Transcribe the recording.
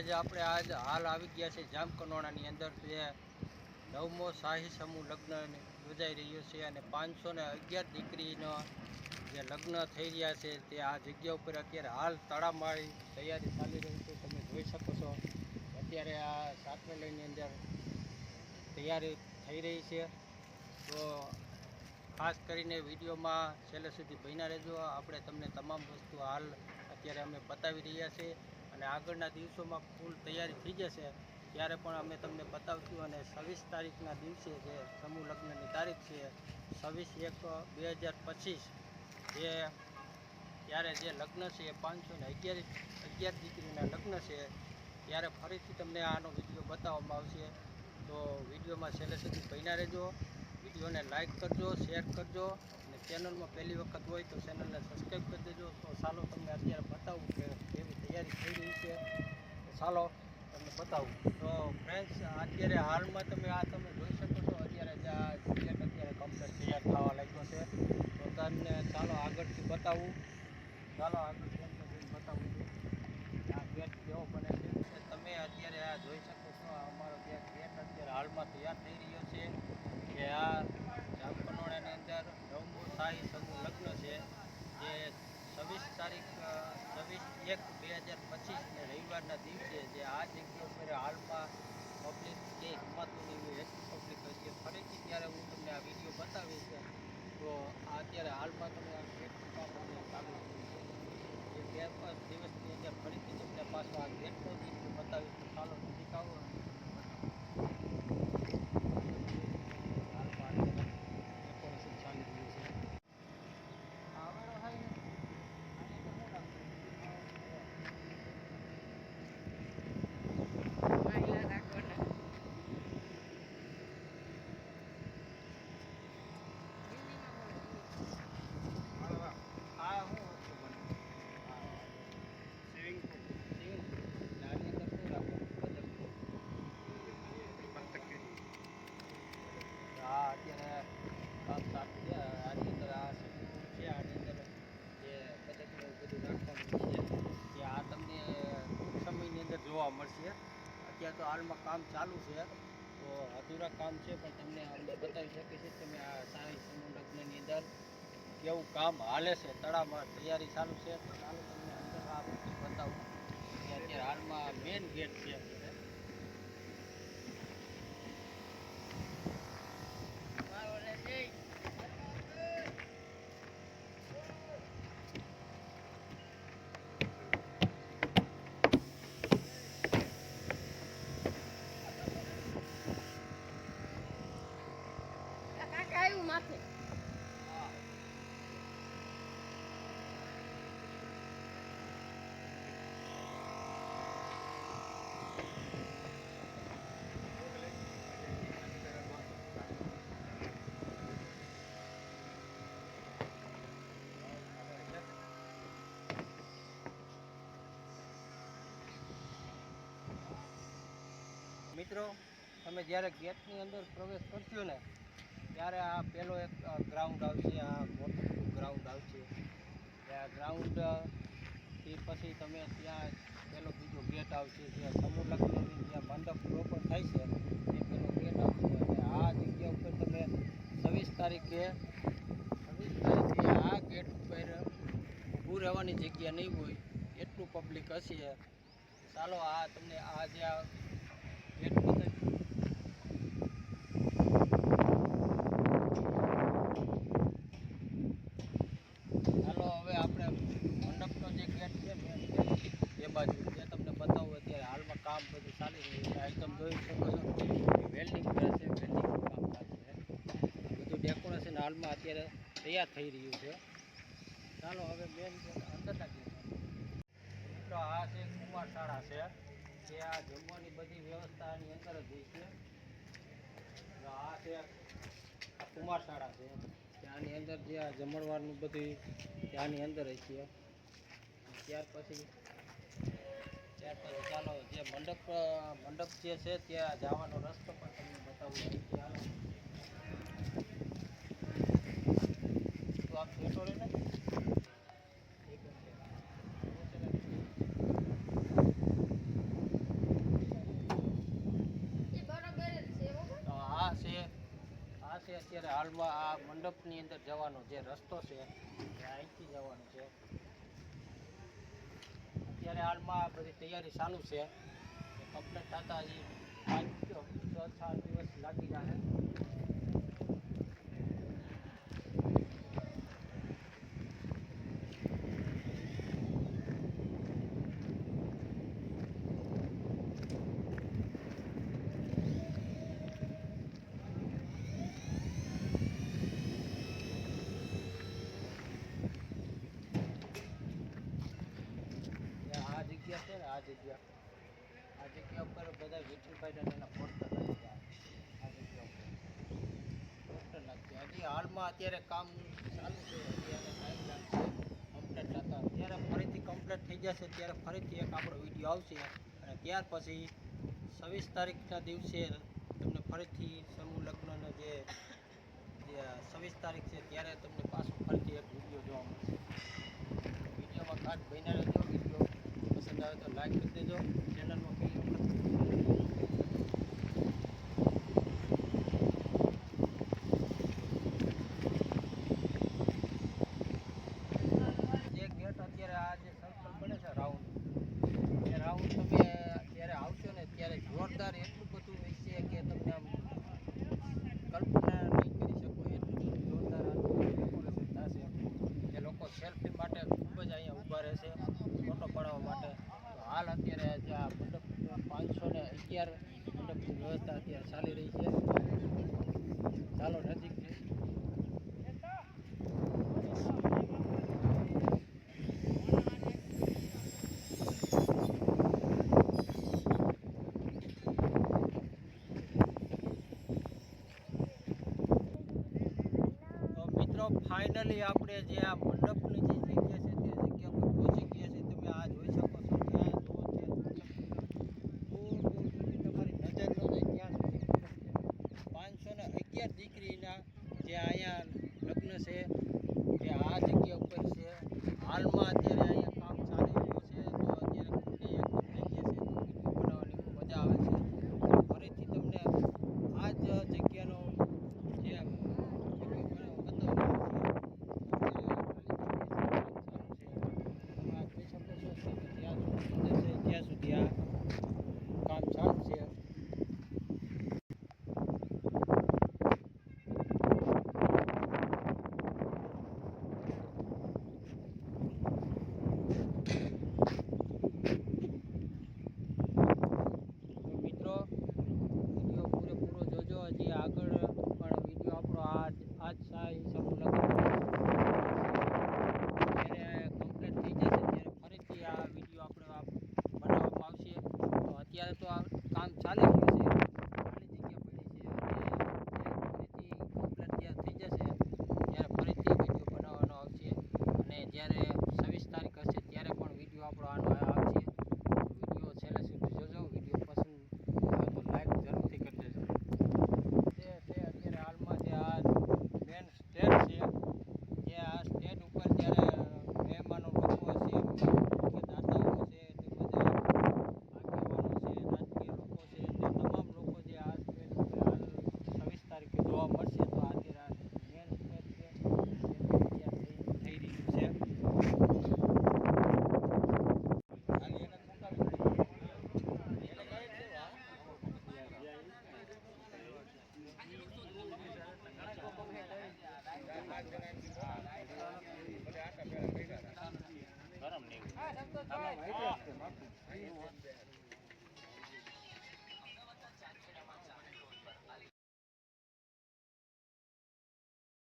આપણે આજ હાલ આવી ગયા છે જામકનોડાની અંદર જે નવમો શાહી સમૂહ લગ્ન યોજાઈ રહ્યો છે અને પાંચસો ને અગિયાર દીકરીનો જે લગ્ન થઈ રહ્યા છે તે આ જગ્યા ઉપર અત્યારે હાલ તળામાળી તૈયારી ચાલી રહી છે. તમે જોઈ શકો છો અત્યારે આ સાતવેલાની અંદર તૈયારી થઈ રહી છે. તો ખાસ કરીને વિડીયોમાં છેલ્લે સુધી બન્યા રહેજો. આપણે તમને તમામ વસ્તુ હાલ અત્યારે અમે બતાવી રહ્યા છીએ. અને આગળના દિવસોમાં ફૂલ તૈયારી થઈ જશે, ત્યારે પણ અમે તમને બતાવશું અને છવ્વીસ તારીખના દિવસે જે સમૂહ લગ્નની તારીખ છે, છવ્વીસ એક બે હજાર પચીસ, જે ત્યારે જે લગ્ન છે, એ પાંચસો ને અગિયાર અગિયાર દીકરીના લગ્ન છે, ત્યારે ફરીથી તમને આનો વીડિયો બતાવવામાં આવશે. તો વિડીયોમાં છેલ્લે સુધી બન્યા રહેજો. વિડીયોને લાઈક કરજો, શેર કરજો. ચેનલમાં પહેલી વખત હોય તો ચેનલને સબસ્ક્રાઈબ કરી દેજો. તો ચાલો તમને અત્યારે બતાવું કે કેવી તૈયારી થઈ રહી છે. ચાલો તમને બતાવું. તો ફ્રેન્ડ્સ અત્યારે હાલમાં તમે આ તમે જોઈ શકો છો, અત્યારે જે આ સિલેટ અત્યારે કમ્પ્લેટ તૈયાર થવા લાગ્યો છે. તો તમને ચાલો આગળથી બતાવું. ચાલો આગળ બતાવું. આ ગેટ કેવો બને છે. તમે અત્યારે આ જોઈ શકો છો, અમારો ગેટ ગેટ અત્યારે હાલમાં તૈયાર થઈ રહ્યો છે કે આ શાહી સમૂહ લગ્ન છે, જે છવ્વીસ તારીખ છવ્વીસ એક બે હજાર પચીસને રવિવારના દિવસે જે આ જગ્યા ઉપર હાલમાં પબ્લિક જે હિમાતુની હોય એટલી પબ્લિક છે ફરીથી ત્યારે હું તમને આ વીડિયો બતાવીશ તો અત્યારે હાલમાં તમે આ ગેટ કામ ચાલુ જે બે દિવસની અંદર ફરીથી તમને પાછો આ ગેટનો દિવસ બતાવીશ. ચાલો નજીક આવો અને હાલમાં અત્યારે ડેકોરેશન ચાલી રહ્યું છે આવેલો હોય ને આની અંદર શું નાખવું? માહિલા રાખવાના આ શું વસ્તુ બને? આ સ્વિમિંગ પુલ. Swimming pool. એટલે આની અંદર શું રાખવાનું? બતક. આ અત્યારે કામ start છે. આની અંદર આ સ્વિમિંગ પુલ છે. આની અંદર જે બતકને એવું બધું રાખવાનું છે. જે આ તમને ટૂંક સમયની મળશે અત્યારે તો હાલમાં કામ ચાલુ છે. તો અધૂરા કામ છે, પણ તમને અમને બતાવી શકીએ છીએ તમે આ સારી સમૂહ લગ્નની અંદર કેવું કામ હાલે છે. તળાવમાં તૈયારી ચાલુ છે. તો ચાલો તમને અંદર આ બધું બતાવું. અત્યારે હાલમાં મેઇન ગેટ છે અત્યારે. મિત્રો, તમે જ્યારે ગેટની અંદર પ્રવેશ કરશો ને, ત્યારે આ પેલો એક ગ્રાઉન્ડ આવશે, આ મોટું ગ્રાઉન્ડ આવશે. આ ગ્રાઉન્ડથી પછી તમે ત્યાં પહેલો બીજો ગેટ આવશે, જ્યાં સમૂહ લગ્નની જ્યાં મંડપ ઓપન થાય છે, એ પહેલો ગેટ આવશે. અને આ જગ્યા ઉપર તમે છવ્વીસ તારીખે છવ્વીસ તારીખે આ ગેટ ઉપર ઊભું રહેવાની જગ્યા નહીં હોય, એટલું પબ્લિક હશે. ચાલો આ તમને આ જે આ ગેટ બતાવી ચાલો હવે આપણે મંડપનો જે ગેટ છે મેન એ બાજુ જે તમને બતાવું અત્યારે હાલમાં કામ બધું ચાલી રહ્યું છે. આ જોઈ શકો છો વેલ્ડિંગ કરે છે વેલ્ડિંગનું કામ ચાલુ છે. બધું ડેકોરેશન હાલમાં અત્યારે તૈયાર થઈ રહ્યું છે. ચાલો હવે મેન અંદર ગેટ મિત્રો, આ છે કુમાર શાળા છે. જે આ જમવાની બધી વ્યવસ્થા આની અંદર જ હોય છે. આ છે કુમાર શાળા છે. ત્યાંની અંદર જે આ જમણવારનું બધું ત્યાંની અંદર જ છે. ત્યાર પછી ચાલો જે મંડપ મંડપ જે છે ત્યાં જવાનો રસ્તો પણ તમને તો આપ જોશો છે આ છે અત્યારે હાલમાં આ મંડપની અંદર જવાનો જે રસ્તો છે અહીંથી જવાનો છે. અત્યારે હાલમાં બધી તૈયારી ચાલુ છે. કમ્પ્લીટ થતાં હજી પાંચ છ સાત દિવસ લાગી જાય આ જગ્યા. આ જગ્યા ઉપર બધા વિઠ્ઠલભાઈને તેના પોસ્ટર નાખ્યા આ જગ્યા ઉપર. પોસ્ટર નાખ્યા હજી હાલમાં અત્યારે કામ ચાલુ છે. અત્યારે ટાઈમ લાગશે. કમ્પ્લેટ થતા. ત્યારે ફરીથી કમ્પ્લેટ થઈ જશે. ત્યારે ફરીથી એક આપણો વીડિયો આવશે. અને ત્યાર પછી છવ્વીસ તારીખના દિવસે તમને ફરીથી સમૂહ લગ્નનો જે છવ્વીસ તારીખ છે, ત્યારે તમને પાછું ફરીથી એક વીડિયો જોવા મળશે. વિડીયોમાં ખાસ બન્યા રહેજો. વીડિયો પસંદ આવે તો લાઈક કરી દેજો. ચેનલમાં પહેલી ફાઇનલી આપણે જે આ મંડળ